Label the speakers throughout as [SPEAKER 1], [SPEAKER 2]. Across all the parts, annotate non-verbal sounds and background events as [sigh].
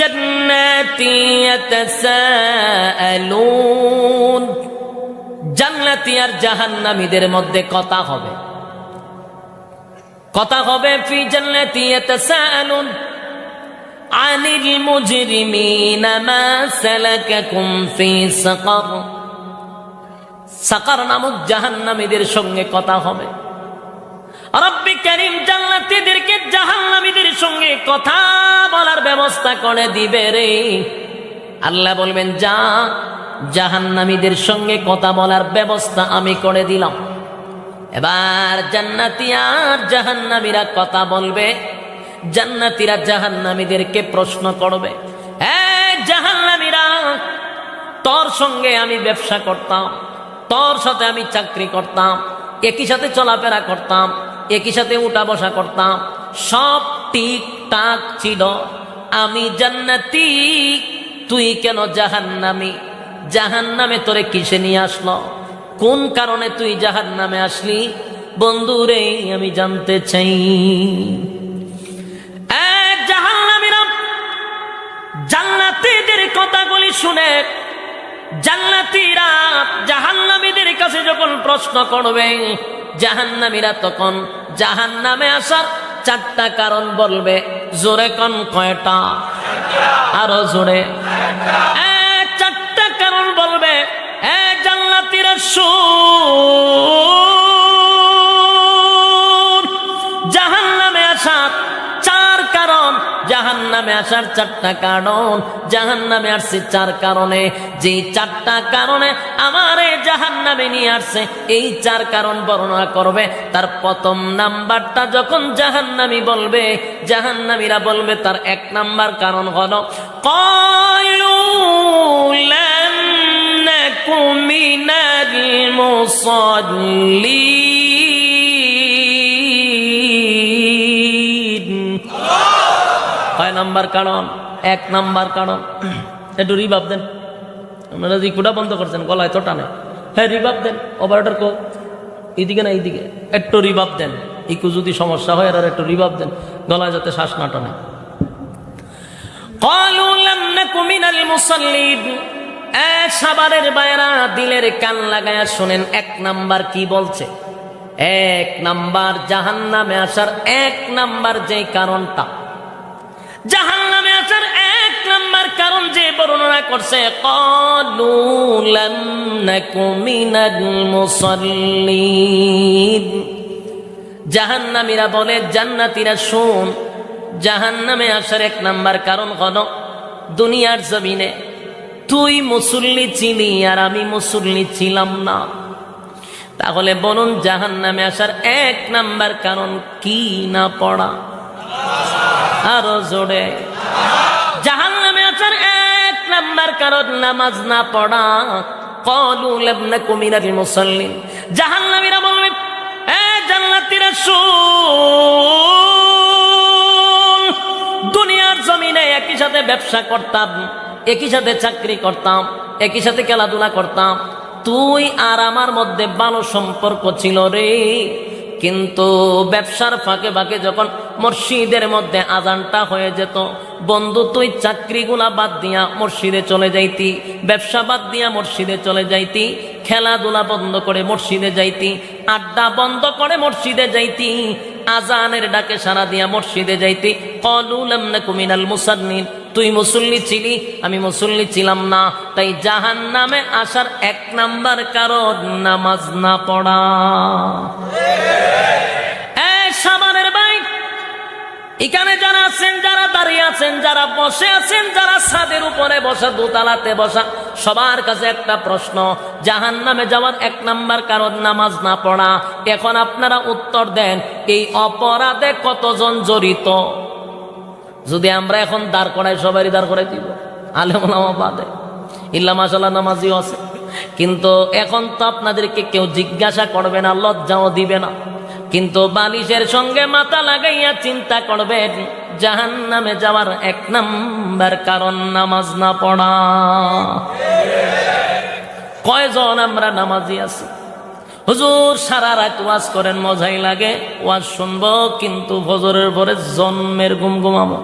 [SPEAKER 1] جنات يتساءلون জান্নাতি আর জাহান্নামীদের মধ্যে কথা হবে কথা হবে ফি জান্নাতি ইয়াতাসাআলুন আনিল মুজরিমিনা মা সালাকাকুম ফি সাকার সাকার নামক জাহান্নামীদের সঙ্গে কথা হবে রব্বি করিম জান্নাতীদেরকে জাহান্নামীদের সঙ্গে কথা বলার ব্যবস্থা করে দিবে রে। আল্লাহ বলবেন, যা, জাহান্নামীদের সঙ্গে কথা বলার ব্যবস্থা আমি করে দিলাম। এবার জান্নাতি আর জাহান্নামীরা কথা বলবে, জান্নাতীরা জাহান্নামীদেরকে প্রশ্ন করবে জাহান্নামীরা, তোর সঙ্গে আমি ব্যবসা করতাম, তোর সাথে আমি চাকরি করতাম, একই সাথে চলাফেরা করতাম একই সাথে উঠা বসা করতাম। সব ঠিক ঠিকঠাক ছিল। আমি জান্নাতি, তুই কেন জাহান্নামি? জাহান্নামে তোরে কিসে নিয়ে আসলো? কোন কারণে তুই জাহান্নামে আসলি? বন্ধু রে, আমি জানতে চাই। জান্নাতীদের কথাগুলি শুনে জান্নাতীরা জাহান্নামীদের কাছে যখন প্রশ্ন করবে জাহান্নামীরা তখন জাহান্নামে আসার চারটা কারণ বলবে, জোরে কন কয়টা? আরও জোরে। চারটা কারণ বলবে, এ জান্নাতীরা শুন জাহান নামে আসার চারটা কারণ জাহান নামে আসছে চার কারণে। যে চারটা কারণে আমার জাহান নামে নিয়ে আসছে, এই চার কারণ বর্ণনা করবে। তার প্রথম নাম্বারটা যখন জাহান্নামি বলবে, জাহান্নামীরা বলবে তার এক নাম্বার কারণ হলো কয়লু লাম নাকু মিনাল মুসাল্লিন। কয় নাম্বার কারণ, এক নাম্বার কারণ। একটু রিভাব দেন। আপনারা যদি কুটা বন্ধ করছেন, গলায় তো টানে হ্যাঁ রিভাব দেন। অপারেটর কো, এইদিকে না এইদিকে। একটু রিভাব দেন। ইকু যদি সমস্যা হয় আর একটু রিভাব দেন। গলায় যাতে শ্বাস না টানে। দিলের কান লাগায়া শোনেন, এক নাম্বার কি বলছে? এক নাম্বার জাহান্নামে আসার এক নাম্বার যে কারণটা। জাহান নামে আসার এক নাম্বার কারণ যে বর্ণনা করছে মুসাল্লিন। জাহান্নামীরা বলে, জান্নাতীরা শুন, জাহান্নামে আসার এক নাম্বার কারণ হলো দুনিয়ার জমিনে তুই মুসল্লি ছিলি আর আমি মুসল্লি ছিলাম না। তাহলে বলুন, জাহান্নামে আসার এক নাম্বার কারণ কি না পড়া? আরও জোরে। জাহান নামে আসার এক নাম্বার কারণ নামাজ না পড়া। কলু লাবনা কুমিনাল মুসাল্লিন। জাহান্নামীরা বলবে, এ জান্নাতীরা শুন দুনিয়ার জমিনে একই সাথে ব্যবসা করতাম, একই সাথে চাকরি করতাম, একই সাথে খেলাধুলা করতাম। তুই আর আমার মধ্যে ভালো সম্পর্ক ছিল রে। কিন্তু ব্যবসার ফাঁকে ফাঁকে যখন মসজিদের মধ্যে আজানটা হয়ে যেত, বন্ধু, তুই চাকরিগুলা বাদ দিয়া মসজিদে চলে যাইতি, ব্যবসা বাদ দিয়া মসজিদে চলে যাইতি, খেলাধুলা বন্ধ করে মসজিদে যাইতি, আড্ডা বন্ধ করে মসজিদে যাইতি, আজানের ডাকে সারা দিয়া মসজিদে যাইতি। কলুলাম না কুমিনাল মুসান্নিন তুই মুসল্লি ছিলি? আমি মুসল্লি ছিলাম না। তাই জাহান নামে আসার এক নাম্বার কারণ নামাজ না পড়া। সামানের ভাই, এখানে যারা আছেন, যারা দাঁড়িয়ে আছেন, যারা বসে আছেন, যারা ছাদের উপরে বসা, দোতলাতে বসা, সবার কাছে একটা প্রশ্ন। জাহান নামে যাওয়ার এক নাম্বার কারণ নামাজ না পড়া। এখন আপনারা উত্তর দেন, এই অপরাধে কতজন জড়িত? যদি আমরা এখন দাঁড় করাই, সবারই দাঁড় করাই দিব। আলেমা বাদে। ইল্লা মাসাল্লাহ নামাজিও আছে। কিন্তু এখন তো আপনাদেরকে কেউ জিজ্ঞাসা করবে না, লজ্জাও দিবে না। কিন্তু বালিশের সঙ্গে মাথা লাগাইয়া চিন্তা করবেন জাহান নামে যাওয়ার এক নাম্বার কারণ নামাজ না পড়া। কয়জন আমরা নামাজি আছি? হুজুর সারা রাত ওয়াজ করেন মজাই লাগে ওয়াজ শুনবো কিন্তু ফজরের পরে জন্মের ঘুম ঘুমাবো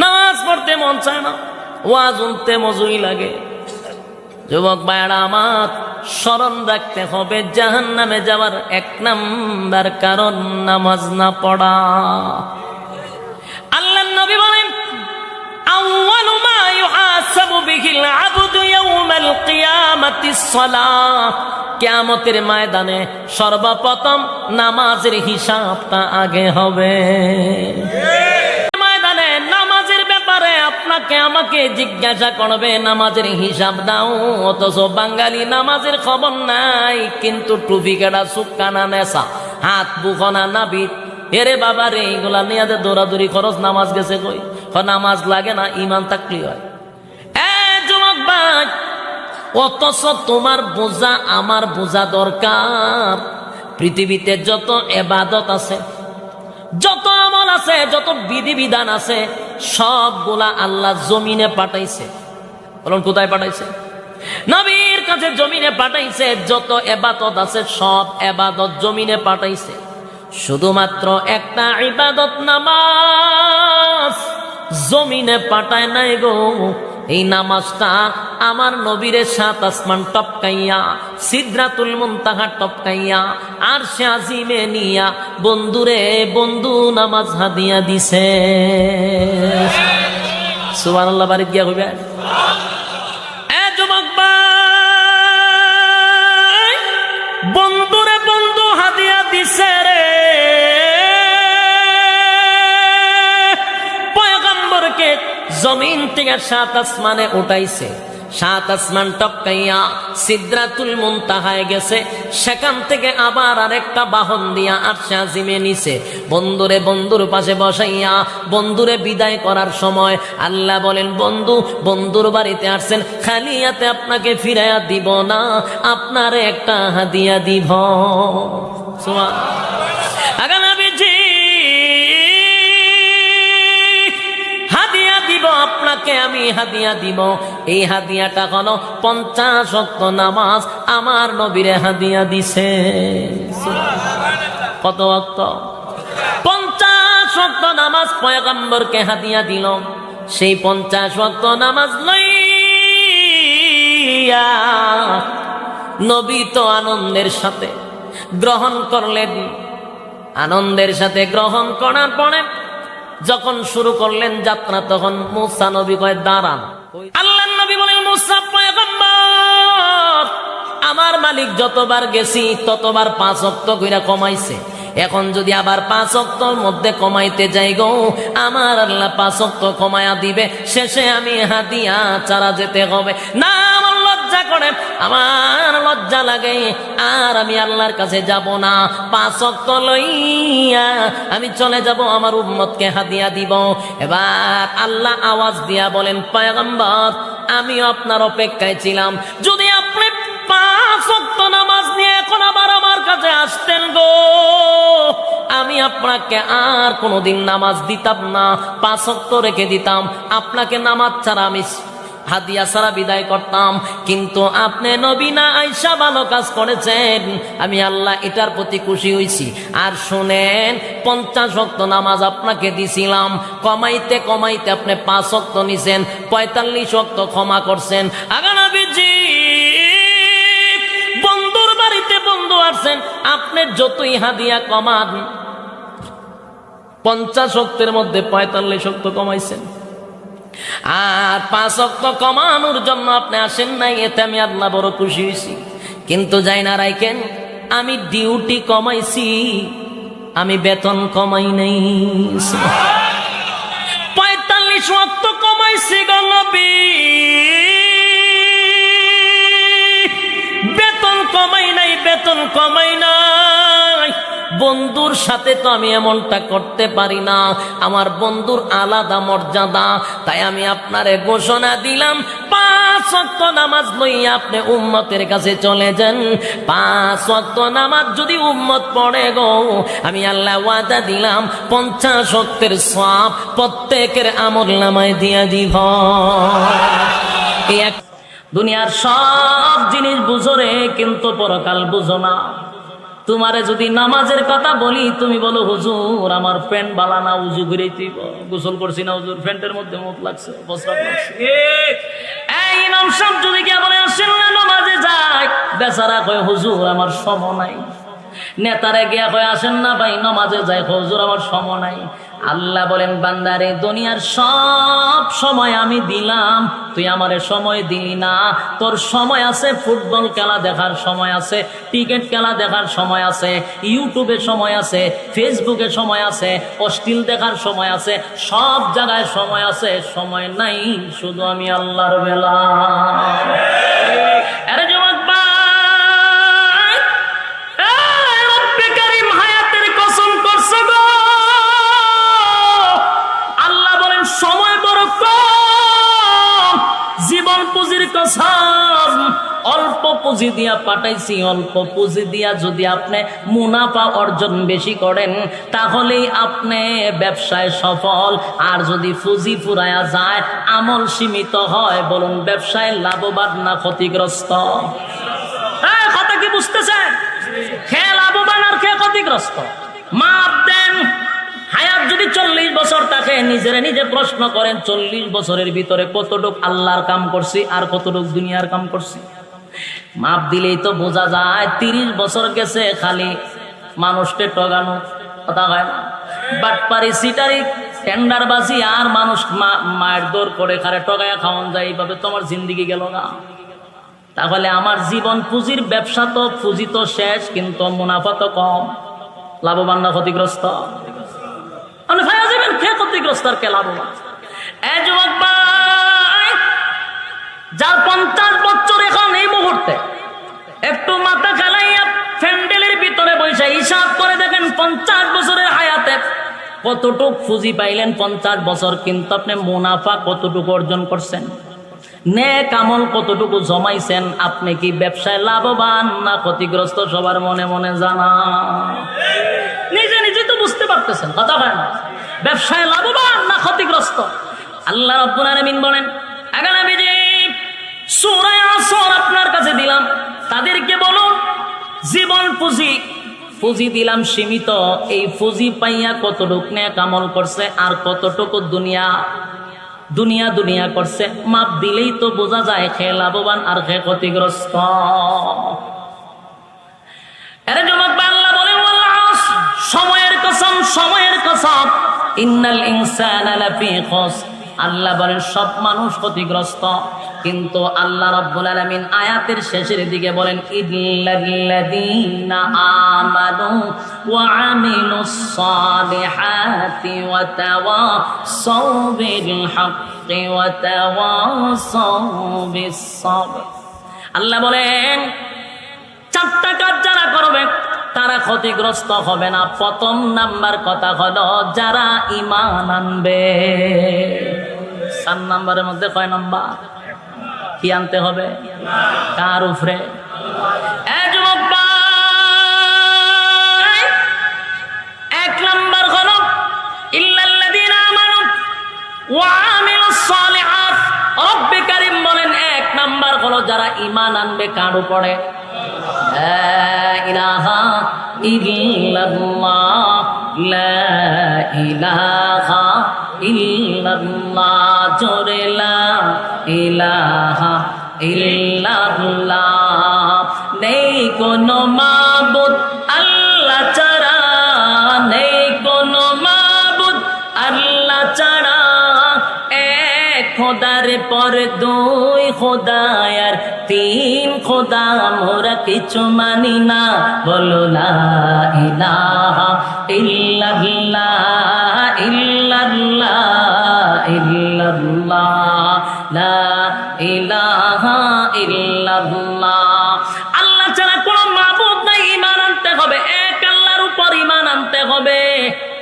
[SPEAKER 1] নামাজ পড়তে মন চায় না ওয়াজ উনতে মজুই লাগে যুবক ভাইয়ারা আমার স্মরণ রাখতে হবে জাহান নামে যাওয়ার এক নাম্বার কারণ নামাজ না পড়া আল্লাহ নবী বলেন أول ما يحاسب به العبد يوم القيامة الصلاة কিয়ামতের ময়দানে সর্বপ্রথম নামাজের হিসাবটা আগে হবে। ময়দানে নামাজের ব্যাপারে আপনাকে আমাকে জিজ্ঞাসা করবে, নামাজের হিসাব দাও। অথচ বাঙালি নামাজের খবর নাই, কিন্তু টুপি কেডা সুকানা নেশা, হাত বুকনা, নাবিদ। এরে বাবা রে এইগুলা নিয়ে দৌড়াদৌড়ি খরচ, নামাজ গেছে কই? নামাজ লাগে না ইমান থাকলেই হয়। এ যুবক অথচ তোমার বোঝা, আমার বোঝা দরকার। পৃথিবীতে যত এবাদত আছে, যত আমল আছে, যত বিধিবিধান আছে, সবগুলা আল্লাহ জমিনে পাঠাইছে। বলুন, কোথায় পাঠাইছে? নবীর কাছে জমিনে পাঠাইছে, যত এবাদত আছে, সব এবাদত জমিনে পাঠাইছে। শুধুমাত্র একটা ইবাদত নামাজ জমিনে পাঠায় নাই গো। এই নামাজটা আমার নবীরে সাত আসমান টপকাইয়া, সিদ্রাতুল মুনতাহা টপকাইয়া আর সে আজিমে নিয়া বন্ধুরে বন্ধু নামাজ হাদিয়া দিছে। সুবহানাল্লাহ বাড়ি গিয়া হইবে জমিন থেকে সাত আসমানে উঠাইছে। সাত আসমান টপকাইয়া সিদ্রাতুল মুনতাহায় গেছে। সেখান থেকে আবার আরেকটা বাহন দিয়া আরশে আজিমে নিছে। বন্ধুরে বন্ধুর পাশে বসাইয়া বন্ধুরে বিদায় করার সময় আল্লাহ বলেন, বন্ধু, বন্ধুর বাড়িতে আসছেন খালি হাতে আপনাকে ফিরাইয়া দিব না, আপনারে একটা হাদিয়া দিব। আপনাকে আমি হাদিয়া দিব। এই হাদিয়াটা হলো পঞ্চাশ নামাজ আমার নবীরে হাদিয়া দিছে। কত অক্ত পঞ্চাশ অক্ত নামাজ পয়গম্বরকে হাদিয়া দিল। সেই পঞ্চাশ অক্ত নামাজ লইয়া নবী তো আনন্দের সাথে গ্রহণ করলেন। আনন্দের সাথে গ্রহণ করার পরে যখন শুরু করলেন যাত্রা, তখন মুসা নবী কয়, দাঁড়ান। আল্লাহ নবী বলেন, মুসা আমার মালিক যতবার গেছি, ততবার পাঁচ অক্ত কইরা কমাইছে। এখন যদি আবার পাঁচ অক্তর মধ্যে কমাইতে যাই গো, আমার আল্লাহ পাঁচ অক্ত কমায়া দিবে, শেষে আমি হাতিয়া চারা যেতে হবে। না, আমার লজ্জা করে, আমার লজ্জা লাগে, আর আমি আল্লাহর কাছে যাব না। পাঁচ অক্ত লইয়া আমি চলে যাব, আমার উম্মতকে হাদিয়া দিব। এবার আল্লাহ আওয়াজ দিয়া বলেন, পয়গম্বর আমি আপনার অপেক্ষায় ছিলাম। যদি আপনি পাঁচ নামাজ নিয়ে এখন আবার আমার কাছে আসতেন গো। আমি আপনাকে আর কোনোদিন নামাজ দিতাম না, পাঁচ রেখে দিতাম। আপনাকে নামাজ ছাড়া আমি হাদিয়া সারা বিদায় করতাম। কিন্তু আপনি নবীনা আইসা ভালো কাজ করেছেন। আমি আল্লাহ এটার প্রতি খুশি হইছি। আর শুনেন, পঞ্চাশ অক্ত নামাজ আপনাকে দিছিলাম। কমাইতে কমাইতে আপনি পাঁচ অক্ত নিছেন, পঁয়তাল্লিশ অক্ত ক্ষমা করছেন। আগানবীজি বাড়িতে বন্ধু আসছেন আপনি যতই হাদিয়া কমান। পঞ্চাশ অক্তের মধ্যে পঁয়তাল্লিশ অক্ত কমাইছেন। আর পাঁচ অক্ত কমানোর জন্য আপনি আসেন নাই, এতে আমি আল্লাহ বড় খুশি হয়েছি। কিন্তু যাই না রাইকেন আমি ডিউটি কমাইছি, আমি বেতন কমাই নাই। পঁয়তাল্লিশ অক্ত কমাইছি গলবি কমাই নাই, বেতন কমাই নাই। বন্ধুর সাথে তো আমি এমনটা করতে পারি না। আমার বন্ধুর আলাদা মর্যাদা। তাই আমি আপনারে ঘোষণা দিলাম, পাঁচ অক্ত নামাজ লইয়া আপনি উম্মতের কাছে চলে যান। পাঁচ অক্ত নামাজ যদি উম্মত পড়ে গো, আমি আল্লাহ ওয়াদা দিলাম, পঞ্চাশ অক্তের সব প্রত্যেকের আমল নামায় দিয়া দিব। এক দুনিয়ার সব জিনিস বুঝো রে, কিন্তু পরকাল বুঝো না।
[SPEAKER 2] তোমারে যদি নামাজের কথা বলি, তুমি বলো, হুজুর, আমার প্যান্ট বালানা উজু ঘুরে গোসল করছি না, হুজুর, প্যান্টের মধ্যে মুখ লাগছে ইমাম সাহেব যদি কে বলে, আসেন না, নামাজে যায় বেচারা কয়, হুজুর, আমার সম নাই। নেতারে গিয়া কয় আসেন না ভাই নামাজে কয়, হুজুর আমার সম নাই। আল্লাহ বলেন বান্দারে দুনিয়ার সব সময় আমি দিলাম। তুই আমারে সময় দিলি না। তোর সময় আছে ফুটবল খেলা দেখার সময় আছে ক্রিকেট খেলা দেখার সময় আছে ইউটিউবে সময় আছে ফেসবুকে সময় আছে অশ্লীল দেখার সময় আছে সব জায়গায় সময় আছে। সময় নাই শুধু আমি আল্লাহর বেলা। পুঁজি দিয়া পাঠাইছি, অল্প পুঁজি দিয়া যদি আপনি মুনাফা অর্জন বেশি করেন, তাহলেই আপনি ব্যবসায় সফল। আর যদি পুঁজি ফুরায়া যায়, আমল সীমিত হয়, বলুন ব্যবসায় লাভবান না ক্ষতিগ্রস্ত? হ্যাঁ কথা কি বুঝতেছেন? খেয়ে লাভবান আর খেয়ে ক্ষতিগ্রস্ত? মাপ দেন। হায়াত যদি চল্লিশ বছর থাকে, নিজেরে নিজে প্রশ্ন করেন, চল্লিশ বছরের ভিতরে কতটুক আল্লাহর কাম করছি আর কতটুক দুনিয়ার কাম করছি? মাপ দিলেই তো বোঝা যায়, তিরিশ বছর গেছে খালি মানুষকে টগানো কথা হয় না? বাটপারি সিটারি, টেন্ডারবাজি আর মানুষ মায়ের দৌড় করে খারে টগায়া খাওয়ান যায়, এইভাবে তোমার জিন্দিগি গেল না। তাহলে আমার জীবন পুঁজির ব্যবসা তো, পুঁজি তো শেষ, কিন্তু মুনাফা তো কম। লাভবান না ক্ষতিগ্রস্ত? আপনি ভাইয়া যাবেন কে ক্ষতিগ্রস্ত আর কে লাভবান? যার পঞ্চাশ বছর এখন এই মুহূর্তে একটু মাথা খেলাইয়া ফ্যান্ডেলের ভিতরে বসে হিসাব করে দেখেন পঞ্চাশ বছরের হায়াতে কতটুক পুঁজি পাইলেন পঞ্চাশ বছর, কিন্তু আপনি মুনাফা কতটুকু অর্জন করছেন? নেক আমল কতটুকু জমাইছেন? আপনি কি ব্যবসায় লাভবান না ক্ষতিগ্রস্ত? সবার মনে মনে জানা। নিজে নিজে তো বুঝতে পারতেছেন, কথা হয় না। ব্যবসায় লাভবান না ক্ষতিগ্রস্ত? আল্লাহ রব্বুল আলামিন বলেন, আগামী বিজি সূরা আসর আপনার কাছে দিলাম তাদেরকে বলুন জীবন পুঁজি। পুঁজি দিলাম সীমিত, এই পুঁজি পাইয়া কতটুক নেক কামল করছে আর কতটুকু দুনিয়া দুনিয়া দুনিয়া করছে, মাপ দিলেই তো বোঝা যায় খে লাভবান আর খে ক্ষতিগ্রস্ত। বাংলা বলে সময়ের কসম সময়ের কসম। ইন্নাল ইনসানা আল্লাহ বলেন, সব মানুষ ক্ষতিগ্রস্ত। কিন্তু আল্লাহ রাব্বুল আলামিন আয়াতের শেষের দিকে বলেন আল্লাহ বলেন, চারটা কাজ যারা করবে তারা ক্ষতিগ্রস্ত হবে না। প্রথম নাম্বার কথা হলো যারা ইমান আনবে। চার নাম্বারের মধ্যে কয় নাম্বার? কি আনতে হবে? কার ভাই, এক নাম্বার হলো বলেন এক নাম্বার যারা ঈমান আনবে কার উপরে? ইলাহা ইল্লাল্লাহ লা ইলাহা ইল্লাল্লাহ জোরে লা ইলাহা ইল্লাল্লাহ। নেই কোনো মাবুদ পর দুই খোদায়ার, তিন খোদা মোরা কিছু মানি না। বলো, লা ইলাহা ইল্লাল্লাহ ইল্লাল্লাহ ইল্লাল্লাহ, লা ইলাহা ইল্লাল্লাহ।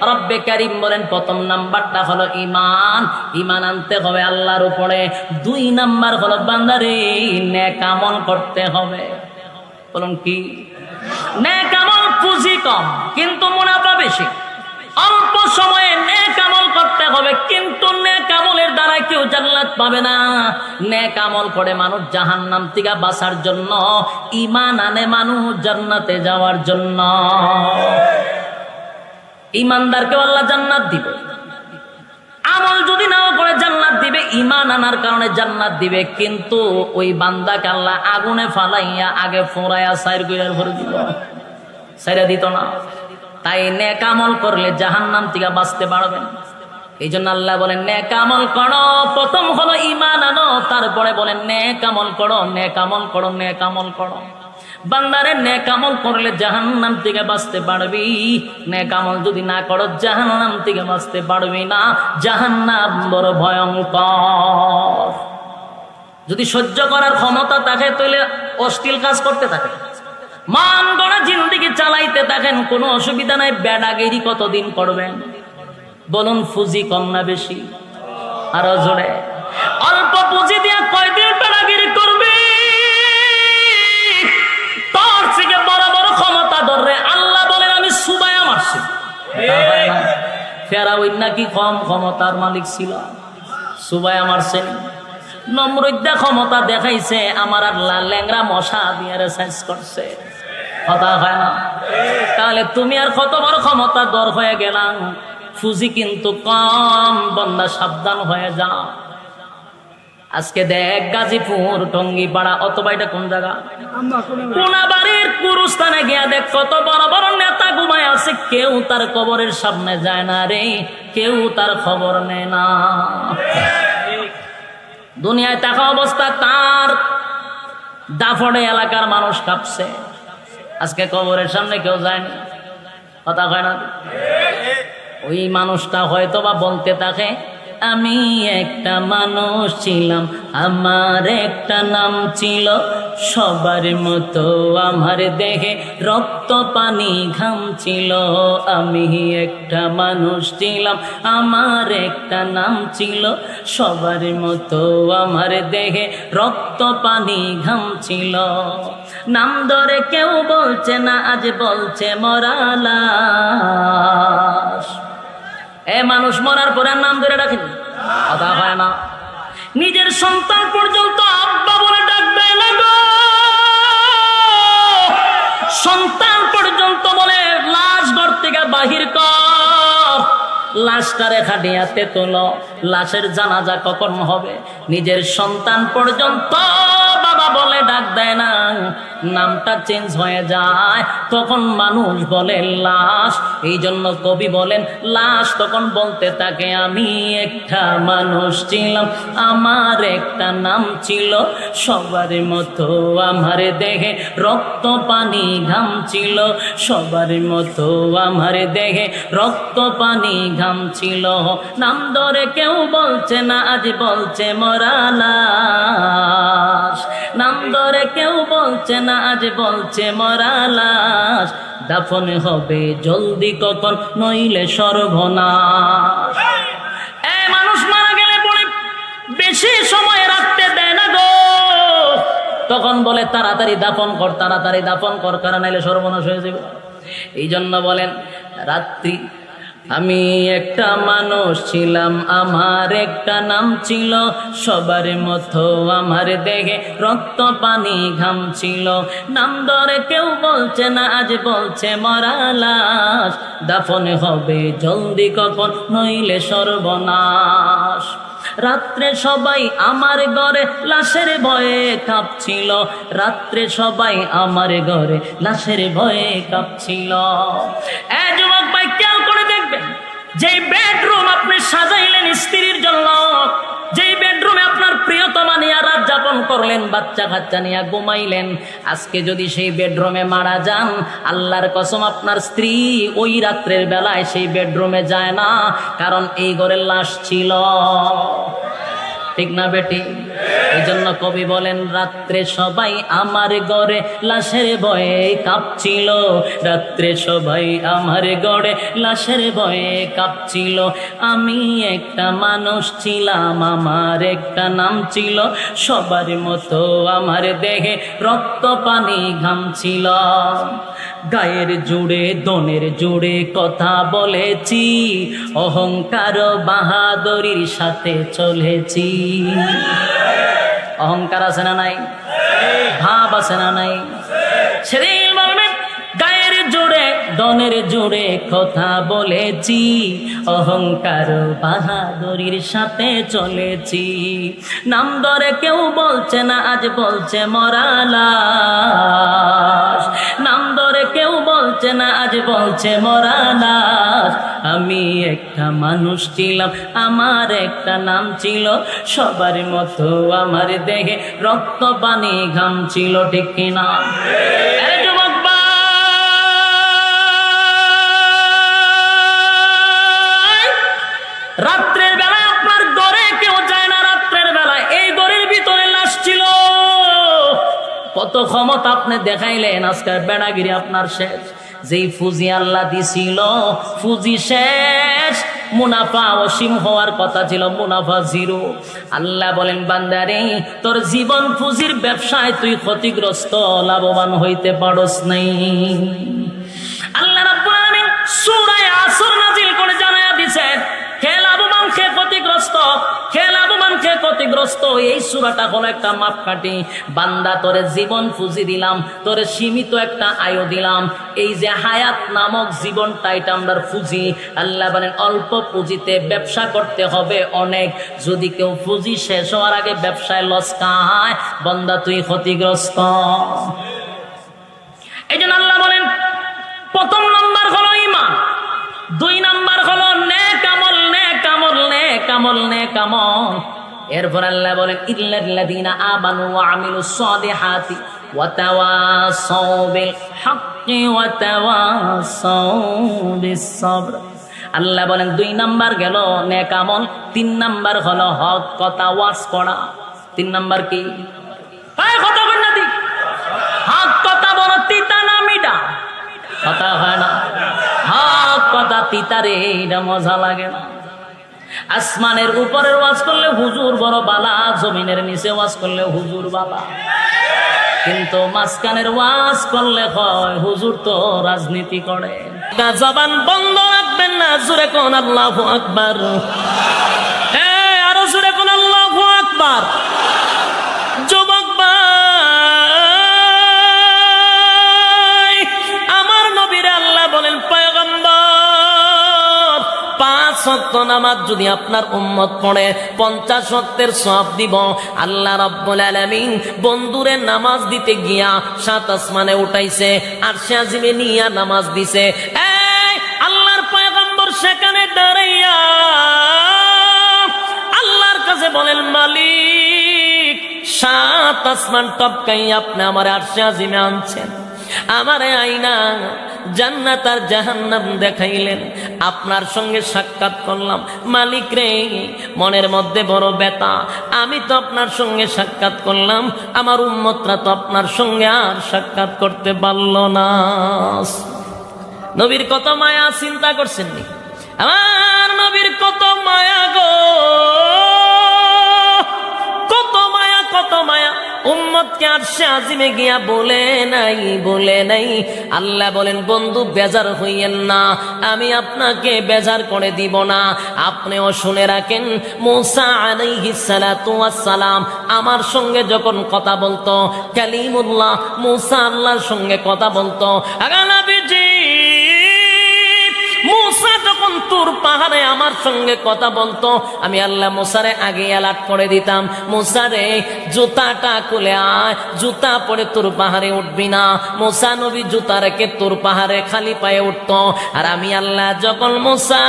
[SPEAKER 2] রব্বে কারিম বলেন, প্রথম নাম্বারটা হলো ঈমান। ঈমান আনতে হবে আল্লাহর উপরে। দুই নাম্বার হলো বান্দারে, নেক আমল করতে হবে। বলুন কি? নেক আমল পুঁজি কম, কিন্তু মুনাফা বেশি। অল্প সময়ে নেক আমল করতে হবে, কিন্তু নেক আমলের দ্বারা কেউ জান্নাত পাবে না। নেক আমল করে মানুষ জাহান্নাম থেকে বাঁচার জন্য ইমান আনে মানুষ জান্নাতে যাওয়ার জন্য। ইমানদারকে আল্লাহ জান্নাত দিবে। আমল যদি নাও করে জান্নাত দিবে ইমান আনার কারণে জান্নাত দিবে, কিন্তু ওই বান্দাকে আল্লাহ আগুনে ফালাইয়া আগে ফোড়াইয়া সাইর কইরার ভরে দিল। সাইরা দিত না। তাই নেক আমল করলে জাহান্নাম থেকে বাঁচতে পারবেন এই জন্য আল্লাহ বলেন, নেক আমল করো। প্রথম হলো ইমান আনো, তারপরে বলেন, নেক আমল করো, নেক আমল করো, নেক আমল করো। বান্দারে নেক আমল করলে জাহান্নাম থেকে বাঁচতে পারবি। নেক আমল যদি না করো, জাহান্নাম থেকে বাঁচতে পারবি না। জাহান্নাম বড় ভয়ঙ্কর। যদি সহ্য করার ক্ষমতা থাকে, তাহলে অশ্লীল কাজ করতে থাকে। মান গড়া জিন্দিগি চালাইতে থাকেন, কোনো অসুবিধা নাই। বেডাগিরি কতদিন করবেন? বলুন ফুজি কম না বেশি? আরও জোরে। অল্প পুঁজি দিয়ে কয়দিন বেড়াগিরি করবে? [laughs] ফেরাউন নাকি কম ক্ষমতার মালিক ছিল? সুবাই আমার সেন নম্রদ্যা ক্ষমতা দেখাইছে, আমার আল্লাহ ল্যাংরা মশা দিয়ে রেসাইজ করছে। কথা হয় না? তাহলে তুমি আর কত বড় ক্ষমতা দর হয়ে গেলাম? ফুজি কিন্তু কম, বন্দা সাবধান হয়ে যাও। আজকে দেখ গাজীপুর টঙ্গিপাড়া অথবা এটা কোন জায়গা? কোনাবাড়ির কুরুস্থানে গিয়া দেখ কত বড় বড় নেতা ঘুমায় আছে কেউ তার কবরের সামনে যায় না রে কেউ তার খবর নেয় না। দুনিয়ায় থাকা অবস্থা তার দাফড়ে এলাকার মানুষ কাঁপছে। আজকে কবরের সামনে কেউ যায়নি। কথা হয় না? ওই মানুষটা হয়তো বা বলতে থাকে আমি একটা মানুষ ছিলাম, আমার একটা নাম ছিল সবার মতো, আমার দেহে রক্ত পানি ঘাম ছিল। আমি একটা মানুষ ছিলাম, আমার একটা নাম ছিল সবার মতো, আমার দেহে রক্ত পানি ঘাম ছিল। নাম ধরে কেউ বলছে না, আজ বলছে মরালাস এ মানুষ মরার পরে নাম ধরে রাখেনি কথা হয় না। নিজের সন্তান পর্যন্ত আব্বা বলে ডাক দেয় না গো। সন্তান পর্যন্ত বলে, লাশ ঘর থেকে বাহির কর। লাশটা রেখা ডিয়াতে তোলো। লাশের জানাজা কখন হবে? নিজের সন্তান পর্যন্ত বাবা বলে ডাক দেয় না। নামটা চেঞ্জ হয়ে যায়। তখন মানুষ বলে, লাশ। এই জন্য কবি বলেন, লাশ তখন বলতে থাকে, আমি একটা মানুষ ছিলাম। আমার একটা নাম ছিল সবার মতো আমার দেহে। রক্ত পানি ঘাম ছিল সবার মতো আমার দেহে। রক্ত পানি ঘাম ছিল। নাম ধরে কেউ বলছে না, আজ বলছে মরালাস নাম ধরে কেউ বলছে না আজ বলছে মরালাস দাফন হবে জলদি কখন? নইলে সর্বনাশ। এ মানুষ মারা গেলে পরে বেশি সময় রাখতে দেয় না গো। তখন বলে, তাড়াতাড়ি দাফন কর, তাড়াতাড়ি দাফন কর, কারণ নাইলে সর্বনাশ হয়ে যাবে। এই জন্য বলেন, রাত্রি আমি একটা মানুষ ছিলাম, আমার একটা নাম ছিল, সবার মতো আমার দেহে রক্ত পানি ঘাম ছিল। নাম ধরে কেউ বলছে না, আজ বলছে মরালাস দাফন হবে জলদি কখন, নইলে সর্বনাশ। রাত্রে সবাই আমার ঘরে লাশের ভয়ে কাঁপছিল। রাত্রে সবাই আমার ঘরে লাশের ভয়ে কাঁপছিল। এ যুবক ভাই যে বেডরুম আপনি সাজাইলেন স্ত্রীর জন্য, যেই বেডরুমে আপনার প্রিয়তমা নিয়ে রাত যাপন করলেন, বাচ্চা কাচ্চা নিয়ে ঘুমাইলেন, আজকে যদি সেই বেডরুমে মারা যান, আল্লাহর কসম আপনার স্ত্রী ওই রাত্রের বেলায় সেই বেডরুমে যায় না, কারণ এই ঘরের লাশ ছিল। ঠিক না বেটি? এই জন্য কবি বলেন, রাত্রে সবাই আমার ঘরে লাশের ভয়ে কাঁপছিল। রাত্রে সবাই আমার গড়ে। লাশের ভয়ে কাঁপছিল। আমি একটা মানুষ ছিলাম, আমার একটা নাম ছিল। সবার মতো আমার দেহে রক্ত পানি ঘাম ছিল গায়ের জোড়ে দনের জোড়ে কথা বলেছি। অহংকার বাহাদুরির সাথে চলেছি। অহংকার আছে না নাই? ভাব আছে না নাই? সেদিন জোড়ে দনের জোড়ে কথা বলেছি। অহংকার বাহাদুরির সাথে চলেছি। নাম ধরে কেউ বলছে না, আজ বলছে মরালাস নাম ধরে কেউ বলছে না, আজ বলছে মরালাস আমি একটা মানুষ ছিলাম, আমার একটা নাম ছিল, সবার মতো আমার দেহে রক্ত পানি ঘাম ছিল, ঠিক কিনা? কত ক্ষমতা আপনি দেখাইলেন, আজকের বেড়াগিরি আপনার শেষ। যেই ফুজি আল্লাহ দিছিল, ফুজি শেষ। মুনাফা অসীম হওয়ার কথা ছিল, মুনাফা জিরো। আল্লাহ বলেন, বান্দারে, তোর জীবন ফুজির ব্যবসায় তুই ক্ষতিগ্রস্ত, লাভবান হইতে পারস নাই। আল্লাহ রাব্বুল আসর নাজিল করে জানায়া দিয়েছেন কে লাভবান ক্ষতিগ্রস্ত লাভবান কে ক্ষতিগ্রস্ত এই সূরাটা হলো একটা মাপকাঠি। বান্দা, তোরে জীবন ফুজি দিলাম, তোরে সীমিত একটা আয়ু দিলাম। এই যে হায়াত নামক জীবনটা, এটা আমরা ফুজি আল্লাহ বলেন, অল্প পুঁজিতে ব্যবসা করতে হবে অনেক। যদি কেউ পুঁজি শেষ হওয়ার আগে ব্যবসায় লস খায়, বন্দা, তুই ক্ষতিগ্রস্ত। এই জন্য আল্লাহ বলেন, প্রথম নাম্বার হলো ইমান দুই নাম্বার হলো নেক আমল নেক আমল। এরপর আল্লাহ বলেন, ইল্লাল্লাযীনা আমানু ওয়া আমিলুস সালিহাতি ওয়া তাওয়াসাউ বিল হাক্কি ওয়া তাওয়াসাউ বিস সাবর আল্লাহ বলেন, দুই নাম্বার গেল নেক আমল, তিন নাম্বার হলো হক কথা, ওয়াজ করা তিন নাম্বার কি? কথা কই না হক কথা বড় তিতা না মিডা? কথা হয় না। হক কথা তিতারে এটা মজা লাগে না। আসমানের উপরের ওয়াজ করলে হুজুর বড় বালা, জমিনের নিচে ওয়াজ করলে হুজুর বালা। কিন্তু মাঝখানের ওয়াজ করলে হয় হুজুর তো রাজনীতি করে। জবান বন্ধ রাখবেন না, জুরে কোন আল্লাহ আকবার। পাঁচ নামাজ যদি আপনার উম্মত পড়ে, পঞ্চাশ সত্যের সব দিব। আল্লাহ রব্বুল আলামিন বন্ধুরে নামাজ দিতে গিয়া সাত আসমানে উঠাইছে, আর সে নিয়া নামাজ দিছে। আল্লাহর পয়গম্বর সেখানে দাঁড়াইয়া আল্লাহর কাছে বলেন, মালিক, সাত আসমান টপকাই আপনি আমার আরশে আজিমে আনছেন। আমারে আইনা জান্নাত আর জাহান্নাম দেখাইলেন। আপনার সঙ্গে সাক্ষাৎ করলাম। মালিক রে, মনের মধ্যে বড় ব্যথা। আমি তো আপনার সঙ্গে সাক্ষাৎ করলাম। আমার উম্মতরা তো আপনার সঙ্গে আর সাক্ষাৎ করতে পারল না। নবীর কত মায়া, চিন্তা করছেন নি? আমার নবীর কত মায়া গো! কত মায়া কত মায়া। উম্মতকে আজিমে গিয়া বলে নাই বলে নাই। আল্লাহ বলেন, বন্ধু, বেজার হইয়েন না। আমি আপনাকে বেজার করে দিব না। আপনিও শুনে রাখেন, মোসা আসসালাম সালাম আমার সঙ্গে যখন কথা বলতো, কালিমুল্লাহ মোসা আল্লাহর সঙ্গে কথা বলতো মুসা যখন তোর পাহাড়ে আমার সঙ্গে কথা বলতো, আমি আল্লাহ মুসারে আগে অ্যালার্ট করে দিতাম মুসারে জুতাটা খুলে আয়, জুতা পরে তোর পাহাড়ে উঠবি না। মুসা নবী জুতা রেখে তোর পাহাড়ে খালি পায়ে উঠতো। আর আমি আল্লাহ যখন মুসা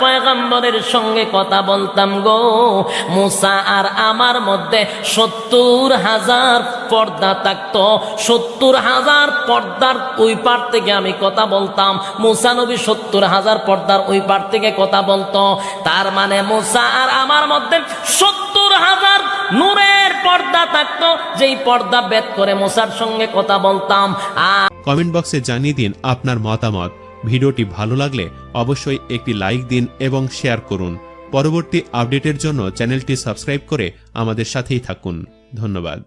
[SPEAKER 2] পয়গম্বরের সঙ্গে কথা বলতাম গো, মুসা আর আমার মধ্যে সত্তর হাজার পর্দা থাকতো। সত্তর হাজার পর্দার ওই পার থেকে আমি কথা বলতাম। মুসা নবী সত্তর হাজার পর্দার ওই পার থেকে কথা বলতো। তার মানে মুসা আর আমার মধ্যে সত্তর হাজার নূরের পর্দা থাকতো, যেই পর্দা বেদ করে মুসার সঙ্গে কথা বলতাম। আর
[SPEAKER 3] কমেন্ট বক্সে জানিয়ে দিন আপনার মতামত। ভিডিওটি ভালো লাগলে অবশ্যই একটি লাইক দিন এবং শেয়ার করুন। পরবর্তী আপডেটের জন্য চ্যানেলটি সাবস্ক্রাইব করে আমাদের সাথেই থাকুন। ধন্যবাদ।